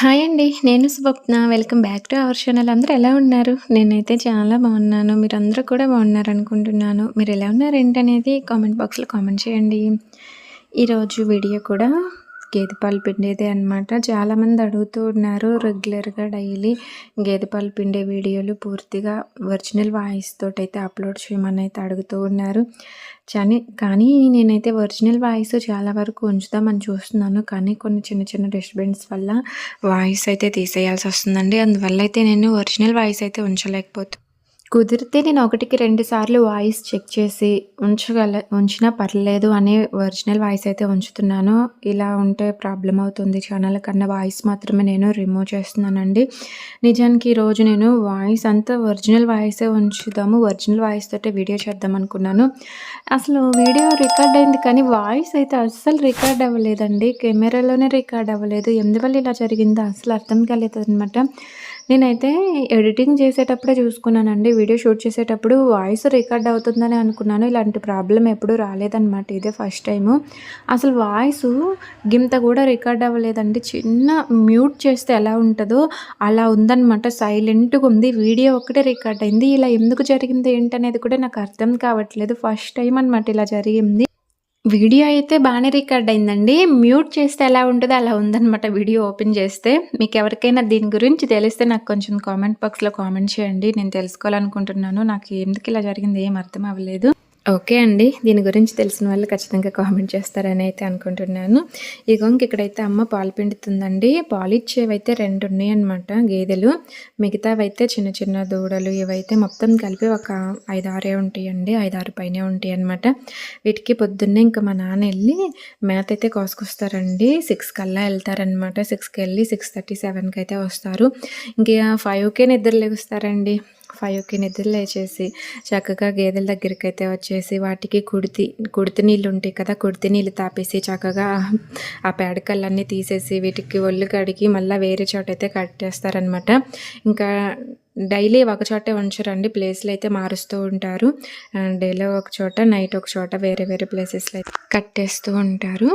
Hi అండి. నేను Swapna. Welcome back to our channel. అందరూ ఎలా ఉన్నారు? నేనైతే చాలా బాగున్నాను. మీరు అందరూ కూడా బాగున్నారు అనుకుంటున్నాను మీరు ఎలా ఉన్నారు ఏంటనేది కామెంట్ బాక్స్‌లో కామెంట్ చేయండి. ఈరోజు వీడియో కూడా గేదె పాలు పిండేదే అనమాట. చాలామంది అడుగుతూ ఉన్నారు రెగ్యులర్‌గా డైలీ గేదె పాలు పిండే వీడియోలు పూర్తిగా ఒరిజినల్ వాయిస్ తోటైతే అప్లోడ్ చేయమని అయితే అడుగుతూ ఉన్నారు. చని కానీ నేనైతే ఒరిజినల్ వాయిస్ చాలా వరకు ఉంచుదామని చూస్తున్నాను. కానీ కొన్ని చిన్న చిన్న డిస్టర్బెన్స్ వల్ల వాయిస్ అయితే తీసేయాల్సి వస్తుందండి. అందువల్ల అయితే నేను ఒరిజినల్ వాయిస్ అయితే ఉంచలేకపోతు కుదిరితే నేను ఒకటికి రెండు సార్లు వాయిస్ చెక్ చేసి ఉంచగల ఉంచినా పర్లేదు అనే ఒరిజినల్ వాయిస్ అయితే ఉంచుతున్నాను. ఇలా ఉంటే ప్రాబ్లమ్ అవుతుంది ఛానల్ కన్నా వాయిస్ మాత్రమే నేను రిమూవ్ చేస్తున్నానండి. నిజానికి ఈరోజు నేను వాయిస్ అంతా ఒరిజినల్ వాయిసే ఉంచుదాము. ఒరిజినల్ వాయిస్ తోటే వీడియో చేద్దాం అనుకున్నాను. అసలు వీడియో రికార్డ్ అయింది కానీ వాయిస్ అయితే అస్సలు రికార్డ్ అవ్వలేదండి. కెమెరాలోనే రికార్డ్ అవ్వలేదు. ఎందువల్ల ఇలా జరిగిందో అసలు అర్థం కాలేదు అనమాట నేనైతే ఎడిటింగ్ చేసేటప్పుడే చూసుకున్నానండి. వీడియో షూట్ చేసేటప్పుడు వాయిస్ రికార్డ్ అవుతుందని అనుకున్నాను. ఇలాంటి ప్రాబ్లం ఎప్పుడూ రాలేదనమాట. ఇదే ఫస్ట్ టైము. అసలు వాయిస్ గింత కూడా రికార్డ్ అవ్వలేదండి. చిన్న మ్యూట్ చేస్తే ఎలా ఉంటుందో అలా ఉందన్నమాట సైలెంట్‌గా ఉంది. వీడియో ఒక్కటే రికార్డ్ అయింది. ఇలా ఎందుకు జరిగింది ఏంటనేది కూడా నాకు అర్థం కావట్లేదు. ఫస్ట్ టైం అనమాట ఇలా జరిగింది. వీడియో అయితే బాగానే రికార్డ్ అయిందండి. మ్యూట్ చేస్తే ఎలా ఉంటుందో అలా ఉందనమాట వీడియో ఓపెన్ చేస్తే. మీకు ఎవరికైనా దీని గురించి తెలిస్తే నాకు కొంచెం కామెంట్ బాక్స్‌లో కామెంట్ చేయండి. నేను తెలుసుకోవాలనుకుంటున్నాను. నాకు ఎందుకు ఇలా జరిగింది ఏం అర్థం అవ్వలేదు. ఓకే అండి. దీని గురించి తెలిసిన వాళ్ళు ఖచ్చితంగా కామెంట్ చేస్తారని అయితే అనుకుంటున్నాను. ఇగో ఇక్కడైతే అమ్మ పాలు పిండుతుందండి. పాలు ఇచ్చేవైతే రెండు ఉన్నాయన్నమాట గేదెలు. మిగతావైతే చిన్న చిన్న దూడలు ఇవైతే మొత్తం కలిపి ఒక ఐదారే ఉంటాయండి. ఐదారు పైనే ఉంటాయి అనమాట వీటికి పొద్దున్నే ఇంకా మా నాన్న వెళ్ళి మేత అయితే కోసుకొస్తారండి. సిక్స్ కల్లా వెళ్తారనమాట. సిక్స్కి వెళ్ళి సిక్స్ థర్టీ సెవెన్కి అయితే వస్తారు. ఇంకా ఫైవ్కే నిద్ర లేగుస్తారండి. ఫైవ్కి నిద్ర లేచేసి చక్కగా గేదెల దగ్గరికి అయితే వచ్చేసి వాటికి కుడితి కుడితి నీళ్ళు ఉంటాయి కదా కుడితి నీళ్ళు తాపేసి చక్కగా ఆ పేడకళ్ళన్నీ తీసేసి వీటికి ఒళ్ళు కడిగి మళ్ళీ వేరే చోట అయితే కట్టేస్తారనమాట ఇంకా డైలీ ఒక చోటే ఉంచరండి ప్లేస్లు అయితే మారుస్తూ ఉంటారు. డైలీ ఒక చోట నైట్ ఒక చోట వేరే వేరే ప్లేసెస్లో అయితే కట్టేస్తూ ఉంటారు.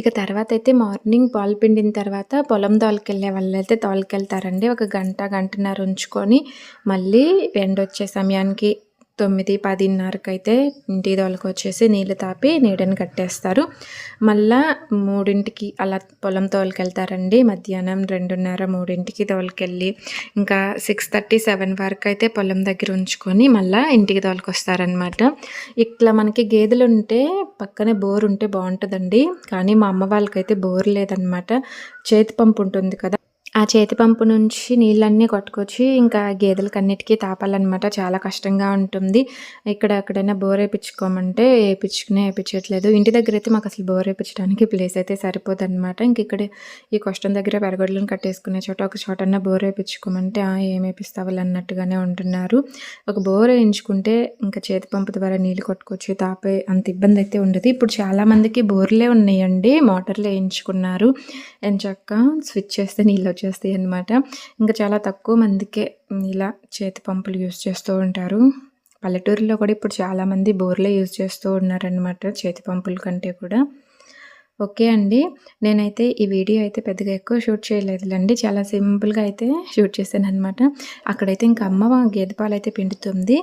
ఇక తర్వాత అయితే మార్నింగ్ పాలు పిండిన తర్వాత పొలం తోలుకెళ్ళే వాళ్ళు అయితే తోలుకెళ్తారండి. ఒక గంట గంటన్నర ఉంచుకొని మళ్ళీ ఎండొచ్చే సమయానికి తొమ్మిది పదిన్నరకు అయితే ఇంటి దోలకు వచ్చేసి నీళ్ళు తాపి నీడని కట్టేస్తారు. మళ్ళా మూడింటికి అలా పొలం తోలుకెళ్తారండి. మధ్యాహ్నం రెండున్నర మూడింటికి తోలుకెళ్ళి ఇంకా సిక్స్ థర్టీ సెవెన్ వరకు అయితే పొలం దగ్గర ఉంచుకొని మళ్ళీ ఇంటికి తోలుకొస్తారనమాట ఇట్లా మనకి గేదెలు ఉంటే పక్కనే బోర్ ఉంటే బాగుంటుందండి కానీ మా అమ్మ వాళ్ళకైతే బోర్ లేదనమాట చేతి పంపు ఉంటుంది కదా ఆ చేతి పంపు నుంచి నీళ్ళన్నీ కొట్టుకొచ్చి ఇంకా గేదెలకన్నిటికీ తాపాలన్నమాట. చాలా కష్టంగా ఉంటుంది. ఇక్కడ ఎక్కడైనా బోర్ వేయించుకోమంటే వేయించుకునే వేయించట్లేదు ఇంటి దగ్గర అయితే మాకు అసలు బోర్ వేయించడానికి ప్లేస్ అయితే సరిపోదు అనమాట ఇంక ఇక్కడ ఈ కష్టం దగ్గర పెరగొడ్లను కట్టేసుకునే చోట ఒక చోటన్నా బోర్ వేయించుకోమంటే ఏం వేపిస్తావాలి అన్నట్టుగానే ఉంటున్నారు. ఒక బోర్ వేయించుకుంటే ఇంకా చేతి పంపు ద్వారా నీళ్ళు కొట్టుకొచ్చి తాపే అంత ఇబ్బంది అయితే ఉండదు. ఇప్పుడు చాలామందికి బోర్లే ఉన్నాయండి. మోటార్లు వేయించుకున్నారు. ఎంచక్క స్విచ్ చేస్తే నీళ్ళు వచ్చేస్తాయి అనమాట ఇంకా చాలా తక్కువ మందికే ఇలా చేతి పంపులు యూస్ చేస్తూ ఉంటారు. పల్లెటూరులో కూడా ఇప్పుడు చాలామంది బోర్లే యూజ్ చేస్తూ ఉన్నారనమాట చేతి పంపుల కంటే కూడా. ఓకే అండి. నేనైతే ఈ వీడియో అయితే పెద్దగా ఎక్కువ షూట్ చేయలేదులండి. చాలా సింపుల్గా అయితే షూట్ చేశాను అనమాట అక్కడైతే ఇంకా అమ్మ గేదె పాలు అయితే పిండుతుంది.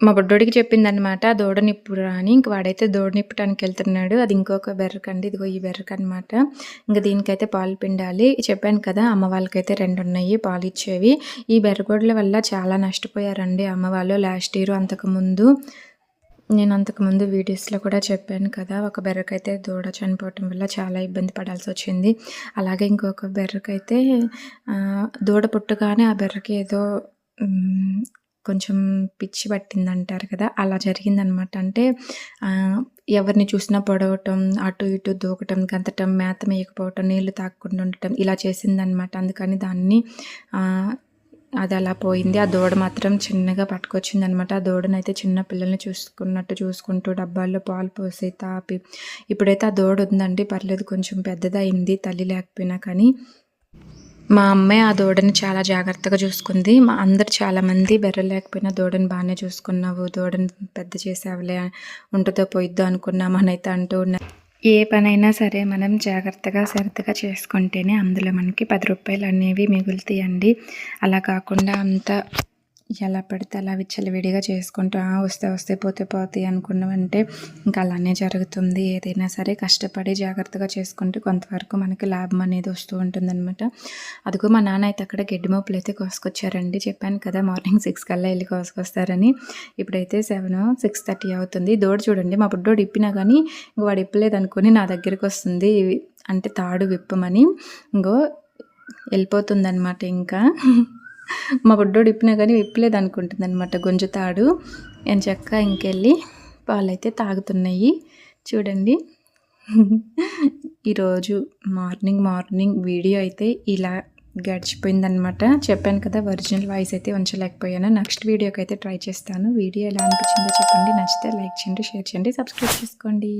మా బుడ్డోడికి చెప్పిందనమాట దూడనిప్పుడు అని ఇంక వాడైతే దూడ నిప్పటానికి వెళ్తున్నాడు అది ఇంకొక బెర్రకండి ఇదిగో ఈ బెర్రక అనమాట ఇంకా దీనికైతే పాలు పిండాలి. చెప్పాను కదా అమ్మ వాళ్ళకైతే రెండు ఉన్నాయి పాలు ఇచ్చేవి. ఈ బెర్రగోడ్ల వల్ల చాలా నష్టపోయారండి అమ్మ వాళ్ళు లాస్ట్ ఇయర్ అంతకుముందు. నేను అంతకుముందు వీడియోస్లో కూడా చెప్పాను కదా ఒక బెర్రకైతే దూడ చనిపోవటం వల్ల చాలా ఇబ్బంది పడాల్సి వచ్చింది. అలాగే ఇంకొక బెర్రకైతే దూడ పుట్టగానే ఆ బెర్రకి ఏదో కొంచెం పిచ్చి పట్టింది అంటారు కదా అలా జరిగిందనమాట. అంటే ఎవరిని చూసినా పొడవటం అటు ఇటు దూకటం గంతటం మేత మేయకపోవటం నీళ్ళు తాకుండా ఉండటం ఇలా చేసిందనమాట. అందుకని దాన్ని అది అలా పోయింది. ఆ దూడ మాత్రం చిన్నగా పట్టుకొచ్చింది అనమాట ఆ దూడనైతే చిన్న పిల్లల్ని చూసుకున్నట్టు చూసుకుంటూ డబ్బాల్లో పాలు పోసి తాపి ఇప్పుడైతే ఆ దూడ ఉందండి పర్లేదు కొంచెం పెద్దదైంది తల్లి లేకపోయినా కానీ మా అమ్మాయి ఆ దూడని చాలా జాగ్రత్తగా చూసుకుంది. మా అందరు చాలామంది బెర్రలేకపోయినా దూడని బాగానే చూసుకున్నావు దూడని పెద్ద చేసేవలే ఉంటుందో పోయిద్దో అనుకున్నామనైతే అంటూ ఉన్నారు ఏ పనైనా సరే మనం జాగ్రత్తగా శ్రద్ధగా చేసుకుంటేనే అందులో మనకి పది రూపాయలు అనేవి మిగులుతాయండి. అలా కాకుండా అంత ఎలా పడితే అలా విచ్చలవిడిగా చేసుకుంటూ వస్తే వస్తే పోతే పోతే అనుకున్నామంటే ఇంకా అలానే జరుగుతుంది. ఏదైనా సరే కష్టపడి జాగ్రత్తగా చేసుకుంటే కొంతవరకు మనకి లాభం అనేది వస్తూ ఉంటుందన్నమాట. అదిగో మా నాన్న అయితే అక్కడ గడ్డి మోపులు అయితే కోసుకొచ్చారండి. చెప్పాను కదా మార్నింగ్ సిక్స్ కల్లా వెళ్ళి కోసుకొస్తారని. ఇప్పుడైతే సెవెన్ సిక్స్ థర్టీ అవుతుంది. దోడు చూడండి మా బుడ్డోడు ఇప్పినా కానీ ఇంక వాడు ఇప్పలేదు అనుకుని నా దగ్గరికి వస్తుంది. అంటే తాడు విప్పమని. ఇంకో వెళ్ళిపోతుందన్నమాట ఇంకా. మా బుడ్డోడు ఇప్పినా కానీ విప్పలేదు అనుకుంటుంది అనమాట గుంజుతాడు అని చెక్క ఇంకెళ్ళి పాలైతే తాగుతున్నాయి. చూడండి. ఈరోజు మార్నింగ్ మార్నింగ్ వీడియో అయితే ఇలా గడిచిపోయిందనమాట చెప్పాను కదా ఒరిజినల్ వాయిస్ అయితే ఉంచలేకపోయాను. నెక్స్ట్ వీడియోకి అయితే ట్రై చేస్తాను. వీడియో ఎలా అనిపించిందో చెప్పండి. నచ్చితే లైక్ చేయండి షేర్ చేయండి సబ్స్క్రైబ్ చేసుకోండి.